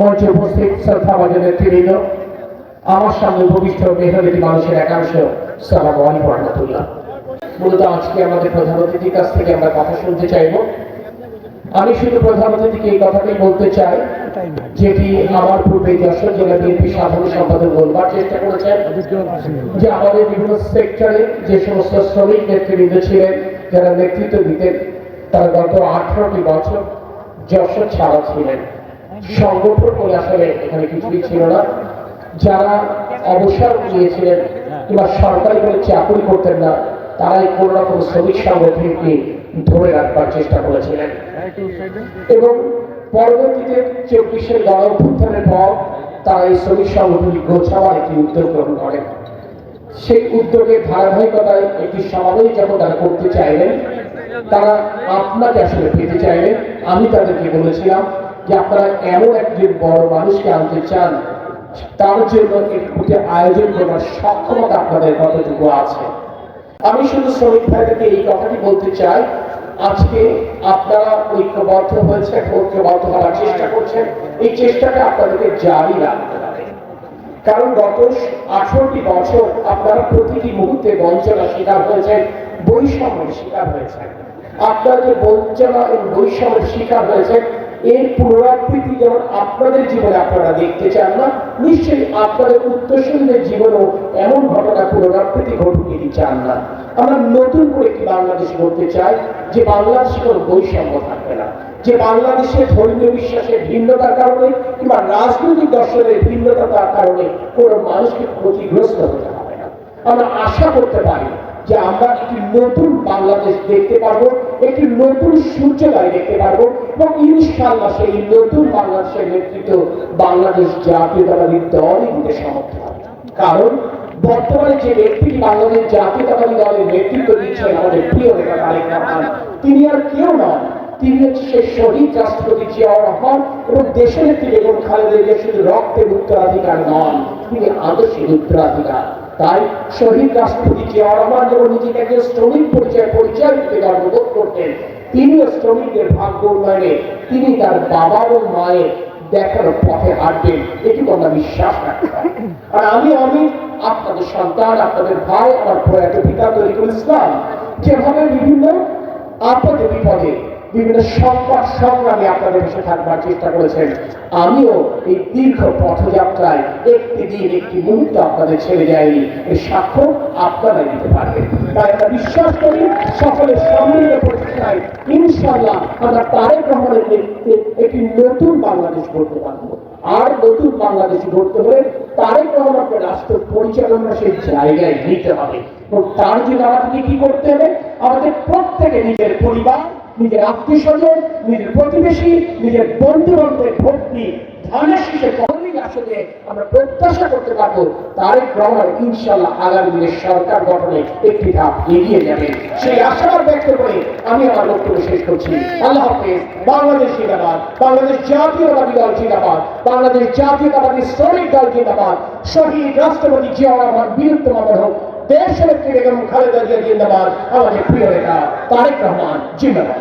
মঞ্চে উপস্থিত শ্রদ্ধাভাজন নেতৃবৃন্দ, আমার সামনে উপবিষ্ট মেধাবী মানুষের একাংশ, সালাম আলাইকুম রহমতুল্লাহ। মূলত আজকে আমাদের প্রধান অতিথির কাছ থেকে আমরা কথা শুনতে চাইব। আমি শুধু প্রধান অতিথিকে এই কথাটাই বলতে চাই, যেটি আমার পূর্বে যশোর জেলা বিএনপি সাধারণ সম্পাদক বলবার চেষ্টা করেছেন, যে আমাদের বিভিন্ন সেক্টরে যে সমস্ত শ্রমিক নেতৃবৃন্দ ছিলেন, যারা নেতৃত্ব দিতেন, তারা গত আঠারোটি বছর যশোর ছাড়া ছিলেন। সংগঠন বলে আসলে এখানে কিছুই ছিল না। যারা অবসর নিয়েছিলেন কিংবা সরকারি কোনো চাকরি করতেন না, তারাই কোন রকম শ্রমিক সংগঠনকে ধরে রাখবার চেষ্টা করেছিলেন। এবং পরবর্তীতে চব্বিশের গণ অভ্যুত্থানের পর তারা এই শ্রমিক সংগঠনটি গোছাবার একটি উদ্যোগ গ্রহণ করেন সেই উদ্যোগের ধারাবাহিকতায় একটি সমাবেশ যখন তারা করতে চাইলেন, তারা আপনাকে আসলে পেতে চাইলেন, আমি তাদেরকে বলেছিলাম যে আপনারা এমন একজন বড় মানুষকে আনতে চান, তার জন্য একটি আয়োজন করার সক্ষমতা আপনাদের কতটুকু আছে? আমি শুধু শ্রমিক ভাইদেরকে এই কথাটি বলতে চাই, আজকে আপনারা ঐক্যবদ্ধ হয়েছে ঐক্যবদ্ধ হওয়ার চেষ্টা করছেন। এই চেষ্টাটা আপনাদেরকে জারি রাখতে হবে। কারণ গত আঠারোটি বছর আপনারা প্রতিটি মুহূর্তে বঞ্চনা শিকার হয়েছেন, বৈষম্যের শিকার হয়েছেন। আপনারা যে বঞ্চনা এবং বৈষম্যের শিকার হয়েছেন এর পুনরাবৃত্তি যেমন আপনাদের জীবনে আপনারা দেখতে চান না, নিশ্চয়ই আপনাদের উত্তরসূরিদের জীবনেও এমন ঘটনা পুনরাবৃত্তি ঘটুক চান না। আমরা নতুন করে একটি বাংলাদেশ গড়তে চাই, যে বাংলাদেশে কোনো বৈষম্য থাকবে না, যে বাংলাদেশের ধর্মীয় বিশ্বাসের ভিন্নতার কারণে কিংবা রাজনৈতিক দর্শনের ভিন্নতার কারণে কোনো মানুষকে ক্ষতিগ্রস্ত হতে হবে না। আমরা আশা করতে পারি যে আমরা একটি নতুন বাংলাদেশ দেখতে পারব একটি নতুন সূর্যোদয় দেখতে পারব এবং ইনশাল্লাহ সেই নতুন বাংলাদেশের নেতৃত্ব বাংলাদেশ জাতীয়তাবাদী দলই দিতে সমর্থ কারণ বর্তমানে যে ব্যক্তিটি বাংলাদেশ জাতীয়তাবাদী দলের নেতৃত্ব দিচ্ছেন আমাদের প্রিয় নেতা তারেক রহমান, তিনি আর কেউ নন। তিনি হচ্ছে শহীদ রাষ্ট্রপতি জিয়াউর রহমান এবং দেশের একটি বেগম খালেদা জিয়া শুধু রক্তের উত্তরাধিকার নন, তিনি আদর্শের উত্তরাধিকার। তাই শহীদ রাষ্ট্রপতি জিয়াউর রহমান যেমন নিজেকে একজন শ্রমিক পরিচয় পরিচয় দিতে গর্ববোধ করতেন। তিনিও শ্রমিকদের ভাগ্য উন্নয়নে তিনি তার বাবা এবং মায়ের দেখার পথে হাঁটবেন এটুকু আমরা বিশ্বাস রাখতে আর আমি আমি, আপনাদের সন্তান, আপনাদের ভাই, আমার প্রয়াত পিতা তরিকুল ইসলাম, যেভাবে বিভিন্ন আপদে বিপদে বিভিন্ন সংকট সংগ্রামে আপনাদের এসে থাকবার চেষ্টা করেছেন। আমিও এই দীর্ঘ পথযাত্রায় একটি দিন, একটি মুহূর্ত আপনাদের ছেড়ে যায়নি এই সাক্ষ্য আপনারা দিতে পারবেন। তাই আমরা বিশ্বাস করি, সকলের সম্মিলিত প্রচেষ্টায় ইনশাল্লাহ আমরা তারেক রহমানের একটি নতুন বাংলাদেশ গড়তে পারব। আর নতুন বাংলাদেশ গড়তে হলে তারেক রহমানকে রাষ্ট্র পরিচালনা সেই জায়গায় নিতে হবে। তার জন্য আমাদেরকে কি করতে হবে? আমাদের প্রত্যেকে নিজের পরিবার নিজের আত্মীয় স্বজন নিজের প্রতিবেশী, নিজের বন্ধু বান্ধবের ভক্তি কর্মী আসলে আমরা প্রত্যাশা করতে পারব। তারেক রহমান ইনশাল্লাহ আগামী দিনে সরকার গঠনে একটি ধাপ এগিয়ে যাবে। সেই আশাবাদ ব্যক্ত করে আমি আমার বক্তব্য শেষ করছি। আল্লাহ হাফেজ, বাংলাদেশ জিন্দাবাদ, বাংলাদেশ জাতীয়তাবাদী দল জিন্দাবাদ, বাংলাদেশ জাতীয়তাবাদী শ্রমিক দল জিন্দাবাদ, শহীদ রাষ্ট্রপতি জিয়াউর রহমান, বীরত্ব হোক দেশ নেত্রী বেগম খালেদা জিয়া জিন্দাবাদ, আমাদের প্রিয় নেতা তারেক রহমান জিন্দাবাদ।